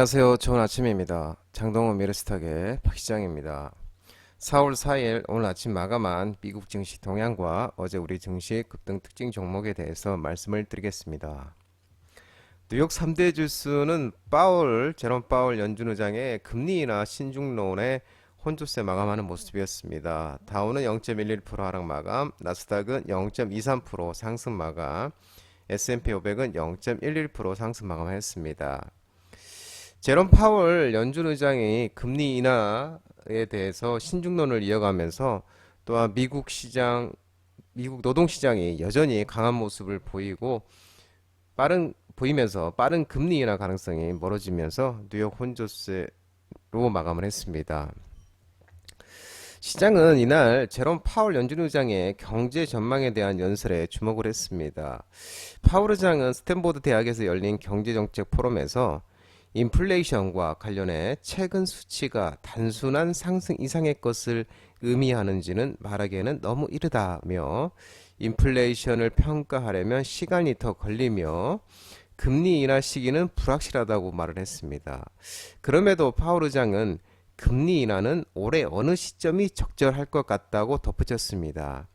안녕하세요. 좋은 아침입니다. 장동원 메르스탁의 박 시장입니다. 4월 4일 오늘 아침 마감한 미국 증시 동향과 어제 우리 증시 급등 특징 종목에 대해서 말씀을 드리겠습니다. 뉴욕 3대 지수는 파월, 제롬 파월 연준 의장의 금리 인하 신중론에 혼조세 마감하는 모습이었습니다. 다우는 0.11% 하락 마감, 나스닥은 0.23% 상승 마감, S&P 500은 0.11% 상승 마감했습니다. 제롬 파월 연준 의장이 금리 인하에 대해서 신중론을 이어가면서 또한 미국 시장, 미국 노동 시장이 여전히 강한 모습을 보이고 빠른 보이면서 빠른 금리 인하 가능성이 멀어지면서 뉴욕 혼조세로 마감을 했습니다. 시장은 이날 제롬 파월 연준 의장의 경제 전망에 대한 연설에 주목을 했습니다. 파월 의장은 스탠포드 대학에서 열린 경제정책 포럼에서 인플레이션과 관련해 최근 수치가 단순한 상승 이상의 것을 의미하는지는 말하기에는 너무 이르다며 인플레이션을 평가하려면 시간이 더 걸리며 금리 인하 시기는 불확실하다고 말을 했습니다. 그럼에도 파월 의장은 금리 인하는 올해 어느 시점이 적절할 것 같다고 덧붙였습니다.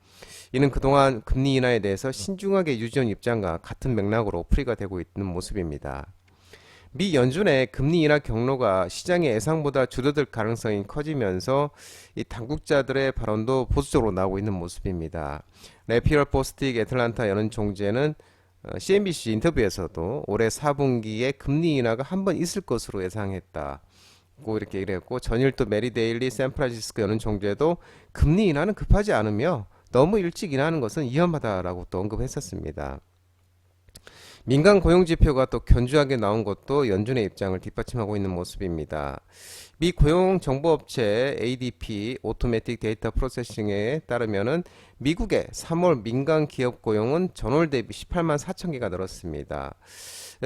이는 그동안 금리 인하에 대해서 신중하게 유지한 입장과 같은 맥락으로 풀이가 되고 있는 모습입니다. 미 연준의 금리 인하 경로가 시장의 예상보다 줄어들 가능성이 커지면서 이 당국자들의 발언도 보수적으로 나오고 있는 모습입니다. 레피얼 포스틱 애틀란타 연은 총재는 CNBC 인터뷰에서도 올해 4분기에 금리 인하가 한 번 있을 것으로 예상했다. 고 이렇게 얘기를 했고 전일 또 메리 데일리 샌프란시스코 연은 총재도 금리 인하는 급하지 않으며 너무 일찍 인하하는 것은 위험하다라고 또 언급했었습니다. 민간 고용 지표가 또 견주하게 나온 것도 연준의 입장을 뒷받침하고 있는 모습입니다. 미 고용 정보업체 ADP 오토매틱 데이터 프로세싱에 따르면은 미국의 3월 민간 기업 고용은 전월 대비 18만 4천 개가 늘었습니다.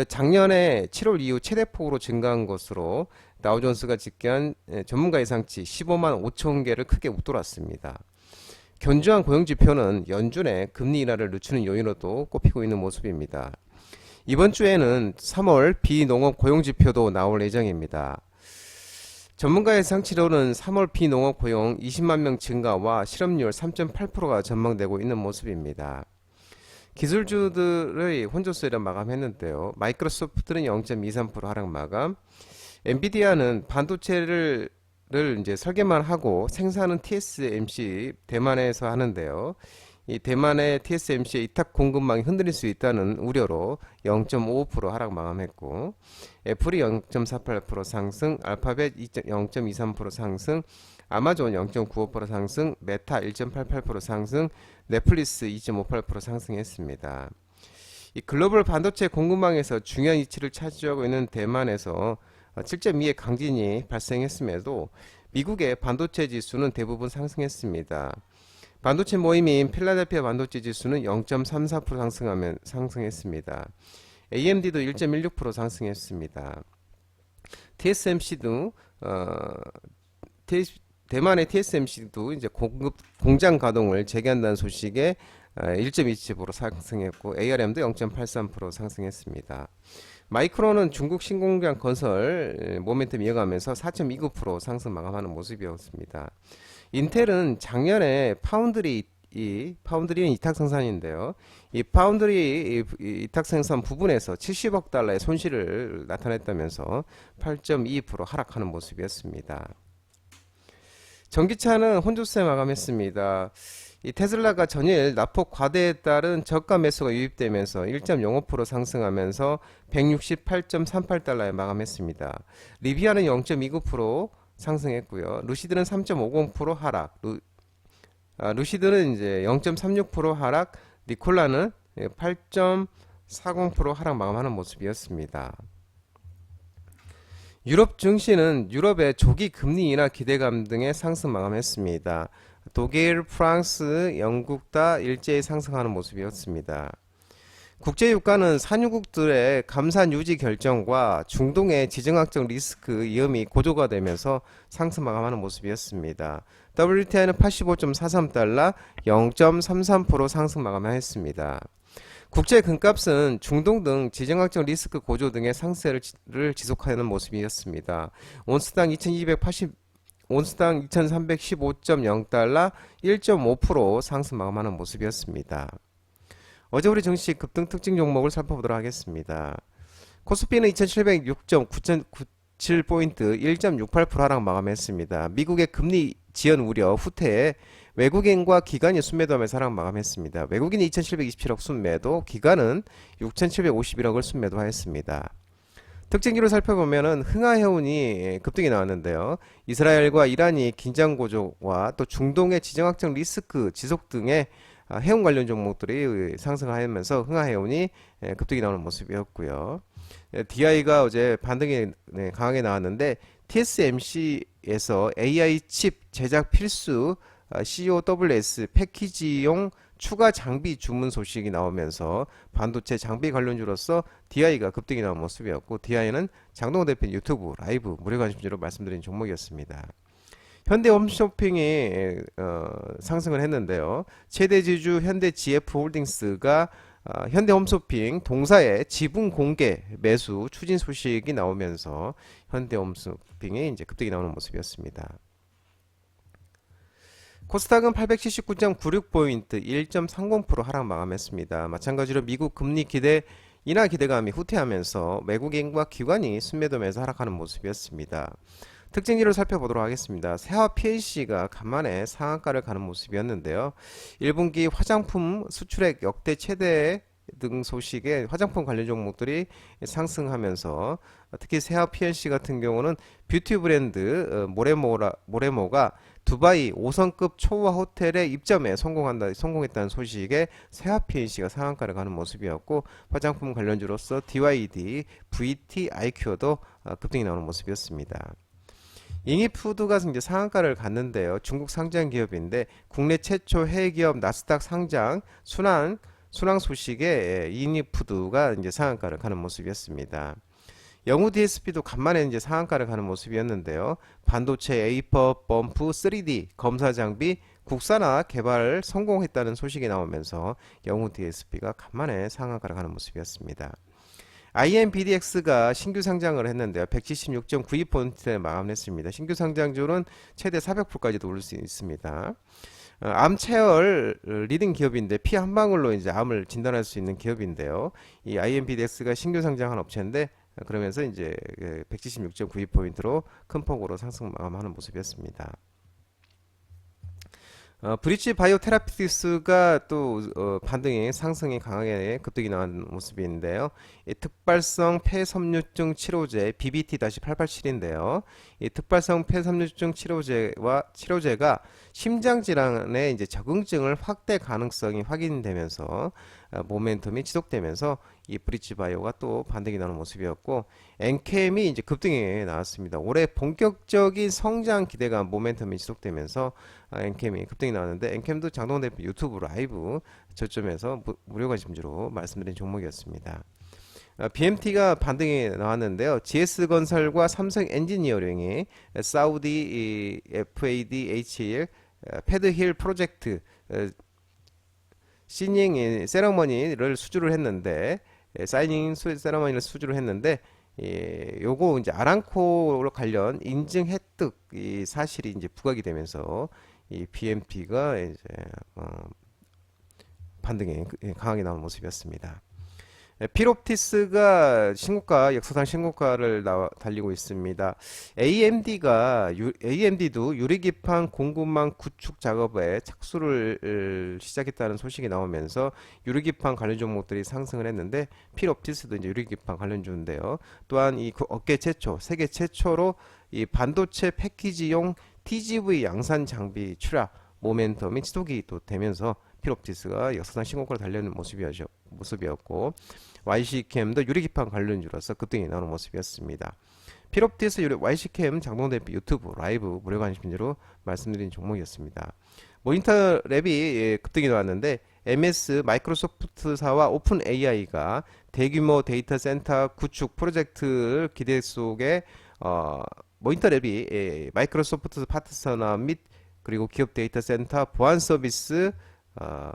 작년에 7월 이후 최대 폭으로 증가한 것으로 다우존스가 집계한 전문가 예상치 15만 5천 개를 크게 웃돌았습니다. 견주한 고용 지표는 연준의 금리 인하를 늦추는 요인으로도 꼽히고 있는 모습입니다. 이번 주에는 3월 비농업 고용 지표도 나올 예정입니다. 전문가 예상치로는 3월 비농업 고용 20만 명 증가와 실업률 3.8%가 전망되고 있는 모습입니다. 기술주들의 혼조세를 마감했는데요. 마이크로소프트는 0.23% 하락 마감, 엔비디아는 반도체를 를 이제 설계만 하고 생산은 TSMC 대만에서 하는데요. 이 대만의 TSMC의 이탁 공급망이 흔들릴 수 있다는 우려로 0.55% 하락 마감했고 애플이 0.48% 상승, 알파벳 0.23% 상승, 아마존 0.95% 상승, 메타 1.88% 상승, 넷플릭스 2.58% 상승했습니다. 이 글로벌 반도체 공급망에서 중요한 위치를 차지하고 있는 대만에서 7.2의 강진이 발생했음에도 미국의 반도체 지수는 대부분 상승했습니다. 반도체 모임인 필라델피아 반도체 지수는 0.34% 상승하면 상승했습니다. AMD도 1.16% 상승했습니다. TSMC도 어, 대만의 TSMC도 이제 공급 공장 가동을 재개한다는 소식에 1.27% 상승했고 ARM도 0.83% 상승했습니다. 마이크론은 중국 신공장 건설 모멘텀 이어가면서 4.29% 상승 마감하는 모습이었습니다. 인텔은 작년에 파운드리 이 파운드리는 이탁 생산인데요. 이 파운드리 이탁 생산 부분에서 70억 달러의 손실을 나타냈다면서 8.2% 하락하는 모습이었습니다. 전기차는 혼조세 마감했습니다. 이 테슬라가 전일 납폭 과대에 따른 저가 매수가 유입되면서 1.05% 상승하면서 168.38달러에 마감했습니다. 리비아는 0.29% 상승했고요. 루시드는 3.50% 하락. 루, 아, 루시드는 이제 0.36% 하락. 니콜라는 8.40% 하락 마감하는 모습이었습니다. 유럽 증시는 유럽의 조기 금리 인하 기대감 등의 상승 마감했습니다. 독일, 프랑스, 영국 다 일제히 상승하는 모습이었습니다. 국제유가는 산유국들의 감산 유지 결정과 중동의 지정학적 리스크 위험이 고조가 되면서 상승 마감하는 모습이었습니다. WTI는 85.43달러 0.33% 상승 마감했습니다. 국제 금값은 중동 등 지정학적 리스크 고조 등의 상세를 지속하는 모습이었습니다. 온스당 2280 온스당 2315.0달러 1.5% 상승 마감하는 모습이었습니다. 어제 우리 증시 급등 특징 종목을 살펴보도록 하겠습니다. 코스피는 2706.97포인트 1.68% 하락 마감했습니다. 미국의 금리 지연 우려 후퇴에 외국인과 기관이 순매도하면서 하락 마감했습니다. 외국인이 2727억 순매도, 기관은 6751억을 순매도하였습니다. 특징기로 살펴보면은 흥하해운이 급등이 나왔는데요. 이스라엘과 이란이 긴장 고조와 또 중동의 지정학적 리스크 지속 등의 아, 해운 관련 종목들이 상승하면서 흥하해운이 예, 급등이 나오는 모습이었고요. DI가 어제 반등이 네, 강하게 나왔는데 TSMC에서 AI 칩 제작 필수 아, COWS 패키지용 추가 장비 주문 소식이 나오면서 반도체 장비 관련주로서 DI가 급등이 나온 모습이었고 DI는 장동호 대표 유튜브 라이브 무료 관심주로 말씀드린 종목이었습니다. 현대 홈쇼핑이 어, 상승을 했는데요. 최대 지주 현대 GF 홀딩스가 어, 현대 홈쇼핑 동사의 지분 공개 매수 추진 소식이 나오면서 현대 홈쇼핑이 이제 급등이 나오는 모습이었습니다. 코스닥은 879.96포인트 1.30% 하락 마감했습니다. 마찬가지로 미국 금리 기대 인하 기대감이 후퇴하면서 외국인과 기관이 순매도면서 하락하는 모습이었습니다. 특징지를 살펴보도록 하겠습니다. 세화 PLC가 간만에 상한가를 가는 모습이었는데요. 1분기 화장품 수출액 역대 최대 등 소식에 화장품 관련 종목들이 상승하면서 특히 세화 PLC 같은 경우는 뷰티 브랜드 어, 모레모라, 모레모가 두바이 5성급 초호화 호텔에 입점에 성공한다, 성공했다는 소식에 세화 PLC가 상한가를 가는 모습이었고 화장품 관련주로서 DYD, VT, IQ도 어, 급등이 나오는 모습이었습니다. 잉이푸드가 이제 상한가를 갔는데요. 중국 상장 기업인데 국내 최초 해외 기업 나스닥 상장 순환 순항 소식에 잉이푸드가 이제 상한가를 가는 모습이었습니다. 영우 DSP도 간만에 이제 상한가를 가는 모습이었는데요. 반도체 에이퍼 범프 3D 검사 장비 국산화 개발 성공했다는 소식이 나오면서 영우 DSP가 간만에 상한가를 가는 모습이었습니다. IMBDX가 신규 상장을 했는데요. 176.92포인트에 마감했습니다. 신규 상장률은 최대 400%까지도 오를 수 있습니다. 어, 암 체열 리딩 기업인데 피 한 방울로 이제 암을 진단할 수 있는 기업인데요. 이 IMBDX가 신규 상장한 업체인데 어, 그러면서 이제 176.92포인트로 큰 폭으로 상승 마감하는 모습이었습니다. 어, 브릿지 바이오 테라피스가 또 어, 반등이 상승이 강하게 급등이 나온 모습인데요. 이 특발성 폐섬유증 치료제 BBT-887인데요. 이 특발성 폐섬유증 치료제와 치료제가 심장 질환의 이제 적응증을 확대 가능성이 확인되면서 어, 모멘텀이 지속되면서 이 브릿지 바이오가 또 반등이 나는 모습이었고 엔캠이 이제 급등이 나왔습니다. 올해 본격적인 성장 기대감 모멘텀이 지속되면서 아, 엔캠이 급등이 나왔는데 엔캠도 장동 대표 유튜브 라이브 저점에서 무, 무료 관심주로 말씀드린 종목이었습니다. 아, BMT가 반등이 나왔는데요. GS건설과 삼성 엔지니어링이 사우디 이 FADHL 어, 패드힐 프로젝트 어, 시닝 세러머니를 수주를 했는데 예, 사이닝 수- 세러머니를 수주를 했는데 예, 요거 이제 아랑코로 관련 인증 획득 이 사실이 이제 부각이 되면서 이 BMP가 이제 어, 반등이 그- 강하게 나온 모습이었습니다. 예, 필옵티스가 신고가 역사상 신고가를 나와, 달리고 있습니다. AMD가 AMD도 유리기판 공급망 구축 작업에 착수를 을, 시작했다는 소식이 나오면서 유리기판 관련 종목들이 상승을 했는데 필옵티스도 이제 유리기판 관련주인데요. 또한 이그 업계 최초, 세계 최초로 이 반도체 패키지용 TGV 양산 장비 출하 모멘텀이 지속이 또 되면서 필옵티스가 역사상 신고가를 달리는 모습이었죠. 모습이었고 YC캠도 유리기판 관련주로서 급등이 나오는 모습이었습니다. 필옵티스 유리 YC캠 장동 대표 유튜브 라이브 무료 관심주로 말씀드린 종목이었습니다. 모니터 랩이 예, 급등이 나왔는데 MS 마이크로소프트사와 오픈 AI가 대규모 데이터 센터 구축 프로젝트 기대 속에 어, 모니터 랩이 예, 마이크로소프트 파트너나 및 그리고 기업 데이터 센터 보안 서비스 어,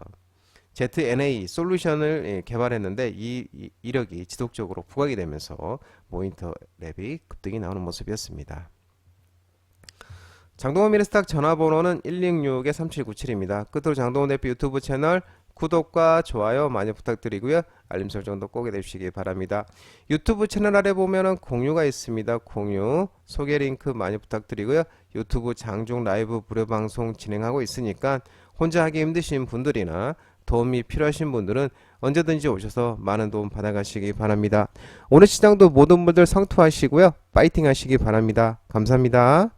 ZNA 솔루션을 예, 개발했는데 이, 이 이력이 지속적으로 부각이 되면서 모니터 랩이 급등이 나오는 모습이었습니다. 장동원 미래스탁 전화번호는 166-3797입니다. 끝으로 장동원 대표 유튜브 채널 구독과 좋아요 많이 부탁드리고요. 알림 설정도 꼭 해주시기 바랍니다. 유튜브 채널 아래 보면은 공유가 있습니다. 공유 소개 링크 많이 부탁드리고요. 유튜브 장중 라이브 무료 방송 진행하고 있으니까 혼자 하기 힘드신 분들이나 도움이 필요하신 분들은 언제든지 오셔서 많은 도움 받아가시기 바랍니다. 오늘 시장도 모든 분들 성투하시고요. 파이팅 하시기 바랍니다. 감사합니다.